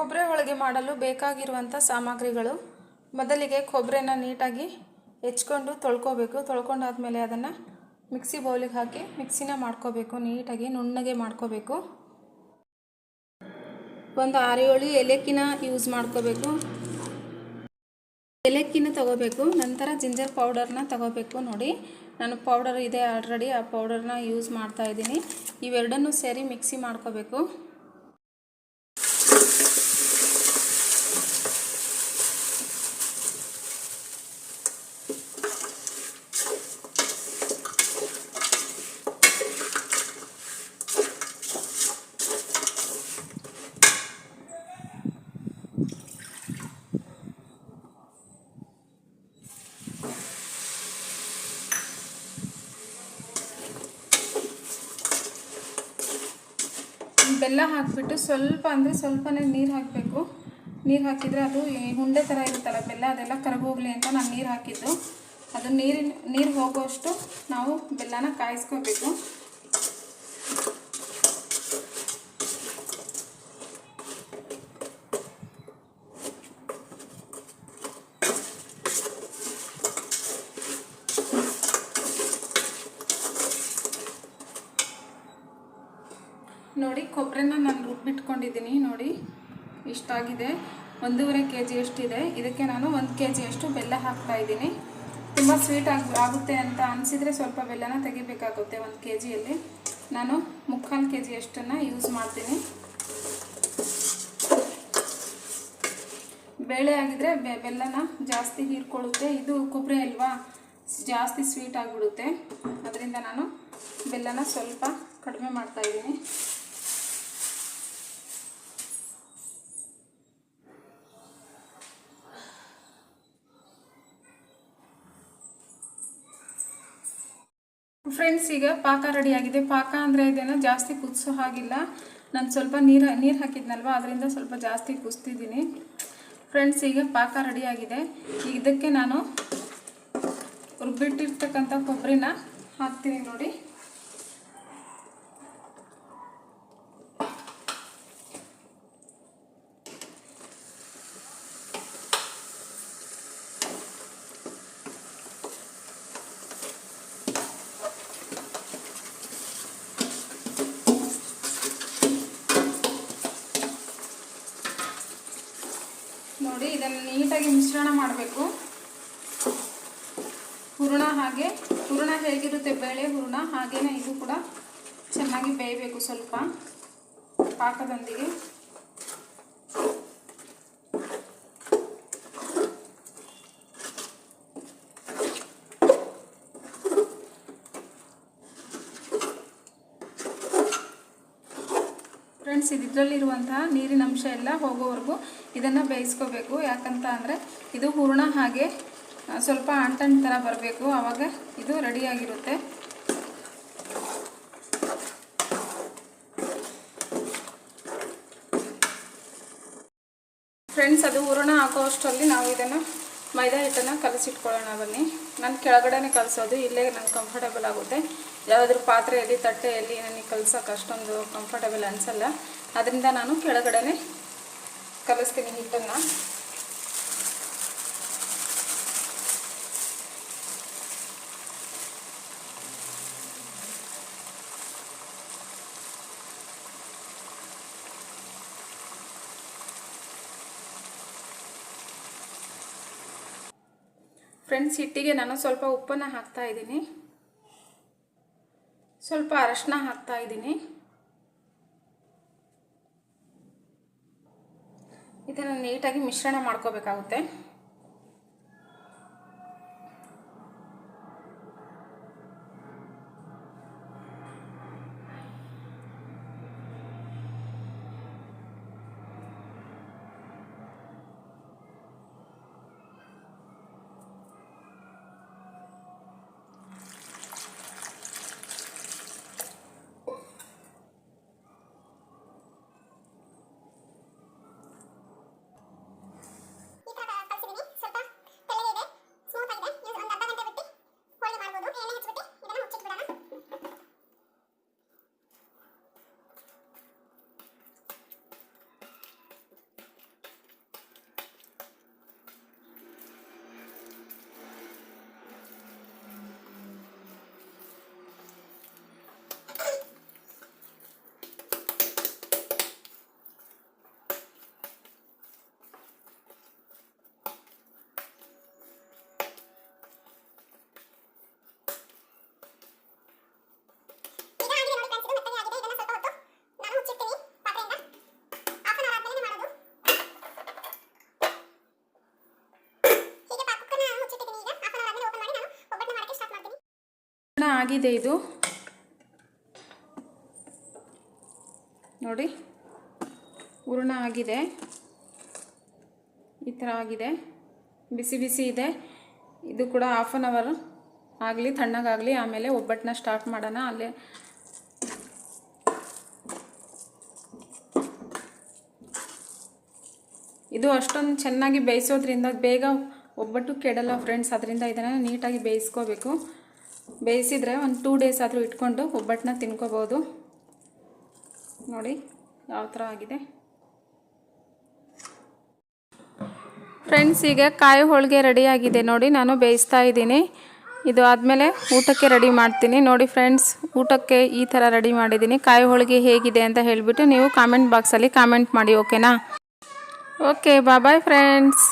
ಕೊಬ್ಬರಿ ಹೋಳಿಗೆ ಮಾಡಲು ಬೇಕಾಗಿರುವಂಥ ಸಾಮಗ್ರಿಗಳು ಮೊದಲಿಗೆ ಕೊಬ್ಬರಿನ ನೀಟಾಗಿ ಹೆಚ್ಕೊಂಡು ತೊಳ್ಕೊಬೇಕು. ತೊಳ್ಕೊಂಡಾದ್ಮೇಲೆ ಅದನ್ನು ಮಿಕ್ಸಿ ಬೌಲಿಗೆ ಹಾಕಿ ಮಿಕ್ಸಿನ ಮಾಡ್ಕೋಬೇಕು. ನೀಟಾಗಿ ನುಣ್ಣಗೆ ಮಾಡ್ಕೋಬೇಕು. ಒಂದು ಆರು ಏಳು ಏಲಕ್ಕಿನ ಯೂಸ್ ಮಾಡ್ಕೋಬೇಕು. ಏಲಕ್ಕಿನ ತಗೋಬೇಕು. ನಂತರ ಜಿಂಜರ್ ಪೌಡರ್ನ ತಗೋಬೇಕು ನೋಡಿ. ನಾನು ಪೌಡರ್ ಇದೆ ಆಲ್ರೆಡಿ ಆ ಪೌಡರ್ನ ಯೂಸ್ ಮಾಡ್ತಾ ಇದ್ದೀನಿ. ಇವೆರಡನ್ನೂ ಸೇರಿ ಮಿಕ್ಸಿ ಮಾಡ್ಕೋಬೇಕು. ಬೆಲ್ಲ ಹಾಕಿಬಿಟ್ಟು ಸ್ವಲ್ಪ ಅಂದರೆ ಸ್ವಲ್ಪನೇ ನೀರು ಹಾಕಬೇಕು. ನೀರು ಹಾಕಿದರೆ ಅದು ಈ ಉಂಡೆ ಥರ ಇರುತ್ತಲ್ಲ ಬೆಲ್ಲ, ಅದೆಲ್ಲ ಕರಗೋಗ್ಲಿ ಅಂತ ನಾನು ನೀರು ಹಾಕಿದ್ದು. ಅದು ನೀರಿನ, ನೀರು ಹೋಗೋಷ್ಟು ನಾವು ಬೆಲ್ಲನ ಕಾಯಿಸ್ಕೋಬೇಕು. ನೋಡಿ ಕೊಬ್ಬರಿನ ನಾನು ರುಬ್ಬಿಟ್ಕೊಂಡಿದ್ದೀನಿ ನೋಡಿ. ಇಷ್ಟಾಗಿದೆ. ಒಂದೂವರೆ ಕೆ ಜಿ ಎಷ್ಟಿದೆ ಇದಕ್ಕೆ ನಾನು ಒಂದು ಕೆ ಜಿಯಷ್ಟು ಬೆಲ್ಲ ಹಾಕ್ತಾ ಇದ್ದೀನಿ. ತುಂಬ ಸ್ವೀಟ್ ಆಗಿ ಆಗುತ್ತೆ ಅಂತ ಅನಿಸಿದರೆ ಸ್ವಲ್ಪ ಬೆಲ್ಲನ ತೆಗಿಬೇಕಾಗುತ್ತೆ ಒಂದು ಕೆ ಜಿಯಲ್ಲಿ ನಾನು ಮುಕ್ಕಾಲು ಕೆ ಜಿಯಷ್ಟನ್ನು ಯೂಸ್ ಮಾಡ್ತೀನಿ. ಬೇಳೆ ಆಗಿದ್ರೆ ಬೆ, ಬೆಲ್ಲನ ಜಾಸ್ತಿ ಹೀರ್ಕೊಳ್ಳುತ್ತೆ. ಇದು ಕೊಬ್ಬರಿ ಅಲ್ವಾ? ಜಾಸ್ತಿ ಸ್ವೀಟ್ ಆಗಿಬಿಡುತ್ತೆ. ಅದರಿಂದ ನಾನು ಬೆಲ್ಲನ ಸ್ವಲ್ಪ ಕಡಿಮೆ ಮಾಡ್ತಾ ಫ್ರೆಂಡ್ಸ್ ಈಗ ಪಾಕ ರೆಡಿಯಾಗಿದೆ ಪಾಕ ಅಂದರೆ ಇದೇನೋ ಜಾಸ್ತಿ ಕುದಿಸೋ ಹಾಗಿಲ್ಲ. ನಾನು ಸ್ವಲ್ಪ ನೀರು ನೀರು ಹಾಕಿದ್ನಲ್ವ? ಅದರಿಂದ ಸ್ವಲ್ಪ ಜಾಸ್ತಿ ಕುದಿಸ್ತಿದ್ದೀನಿ ಫ್ರೆಂಡ್ಸ್ ಈಗ ಪಾಕ ರೆಡಿಯಾಗಿದೆ ಇದಕ್ಕೆ ನಾನು ರುಬ್ಬಿಟ್ಟಿರ್ತಕ್ಕಂಥ ಕೊಬ್ಬರಿನ ಹಾಕ್ತೀನಿ ನೋಡಿ ನೋಡಿ ನೀಟಾಗಿ ಮಿಶ್ರಣ ಮಾಡಬೇಕು. ಹೂರ್ಣ ಹಾಗೆ, ಹೂರ್ಣ ಹೇಗಿರುತ್ತೆ ಬೇಳೆ ಹೂರ್ಣ, ಹಾಗೇನೆ ಇದು ಕೂಡ ಚೆನ್ನಾಗಿ ಬೇಯಬೇಕು ಸ್ವಲ್ಪ ಪಾಕದೊಂದಿಗೆ. ಫ್ರೆಂಡ್ಸ್ ಇದರಲ್ಲಿರುವಂತಹ ನೀರಿನ ಅಂಶ ಎಲ್ಲ ಹೋಗೋವರೆಗೂ ಇದನ್ನು ಬೇಯಿಸ್ಕೋಬೇಕು. ಯಾಕಂತ ಅಂದರೆ ಇದು ಹೂರ್ಣ ಹಾಗೆ ಸ್ವಲ್ಪ ಅಂಟಣ್ ಥರ ಬರಬೇಕು. ಆವಾಗ ಇದು ರೆಡಿಯಾಗಿರುತ್ತೆ ಫ್ರೆಂಡ್ಸ್ ಅದು ಹೂರಣ ಹಾಕೋ ಅಷ್ಟರಲ್ಲಿ ನಾವು ಇದನ್ನು ಮೈದಾ ಹಿಟ್ಟನ್ನು ಕಲಸಿಟ್ಕೊಳ್ಳೋಣ ಬನ್ನಿ. ನಾನು ಕೆಳಗಡೆನೆ ಕಲಸೋದು, ಇಲ್ಲೇ ನಂಗೆ ಕಂಫರ್ಟೇಬಲ್ ಆಗುತ್ತೆ. ಯಾವುದಾದ್ರೂ ಪಾತ್ರೆಯಲ್ಲಿ, ತಟ್ಟೆಯಲ್ಲಿ ನನಗೆ ಕಲ್ಸೋಕೆ ಅಷ್ಟೊಂದು ಕಂಫರ್ಟಬಲ್ ಅನಿಸಲ್ಲ. ಅದರಿಂದ ನಾನು ಕೆಳಗಡೆನೆ ಕಲಿಸ್ತೀನಿ ಹಿಟ್ಟನ್ನು. ಫ್ರೆಂಡ್ಸ್ ಹಿಟ್ಟಿಗೆ ನಾನು ಸ್ವಲ್ಪ ಉಪ್ಪನ್ನು ಹಾಕ್ತಾ ಇದ್ದೀನಿ. ಸ್ವಲ್ಪ ಅರಶಿನ ಹಾಕ್ತಾ ಇದ್ದೀನಿ. ಇದನ್ನು ನೀಟಾಗಿ ಮಿಶ್ರಣ ಮಾಡ್ಕೋಬೇಕಾಗುತ್ತೆ. ಆಗಿದೆ ಇದು. ನೋಡಿ, ಹೂರ್ಣ ಆಗಿದೆ. ಈ ಥರ ಆಗಿದೆ. ಬಿಸಿ ಬಿಸಿ ಇದೆ. ಇದು ಕೂಡ ಹಾಫ್ ಆನ್ ಅವರ್ ಆಗಲಿ, ತಣ್ಣಗಾಗಲಿ, ಆಮೇಲೆ ಒಬ್ಬಟ್ಟನ್ನ ಸ್ಟಾರ್ಟ್ ಮಾಡೋಣ. ಅಲ್ಲೇ ಇದು ಅಷ್ಟೊಂದು ಚೆನ್ನಾಗಿ ಬೇಯಿಸೋದ್ರಿಂದ ಬೇಗ ಒಬ್ಬಟ್ಟು ಕೆಡಲ್ಲ ಫ್ರೆಂಡ್ಸ್ ಅದರಿಂದ ಇದನ್ನು ನೀಟಾಗಿ ಬೇಯಿಸ್ಕೋಬೇಕು. ಬೇಯಿಸಿದರೆ ಒಂದು ಟೂ ಡೇಸ್ ಆದರೂ ಇಟ್ಕೊಂಡು ಒಬ್ಬಟ್ಟನ್ನ ತಿನ್ಕೋಬೋದು. ನೋಡಿ, ಯಾವ ಥರ ಆಗಿದೆ. ಫ್ರೆಂಡ್ಸ್ ಈಗ ಕಾಯಿ ಹೋಳಿಗೆ ರೆಡಿಯಾಗಿದೆ ನೋಡಿ, ನಾನು ಬೇಯಿಸ್ತಾ ಇದ್ದೀನಿ. ಇದು ಆದಮೇಲೆ ಊಟಕ್ಕೆ ರೆಡಿ ಮಾಡ್ತೀನಿ. ನೋಡಿ ಫ್ರೆಂಡ್ಸ್ ಊಟಕ್ಕೆ ಈ ಥರ ರೆಡಿ ಮಾಡಿದ್ದೀನಿ. ಕಾಯಿ ಹೋಳಿಗೆ ಹೇಗಿದೆ ಅಂತ ಹೇಳಿಬಿಟ್ಟು ನೀವು ಕಾಮೆಂಟ್ ಬಾಕ್ಸಲ್ಲಿ ಕಾಮೆಂಟ್ ಮಾಡಿ ಓಕೆನಾ ಓಕೆ ಬಾಯ್ ಫ್ರೆಂಡ್ಸ್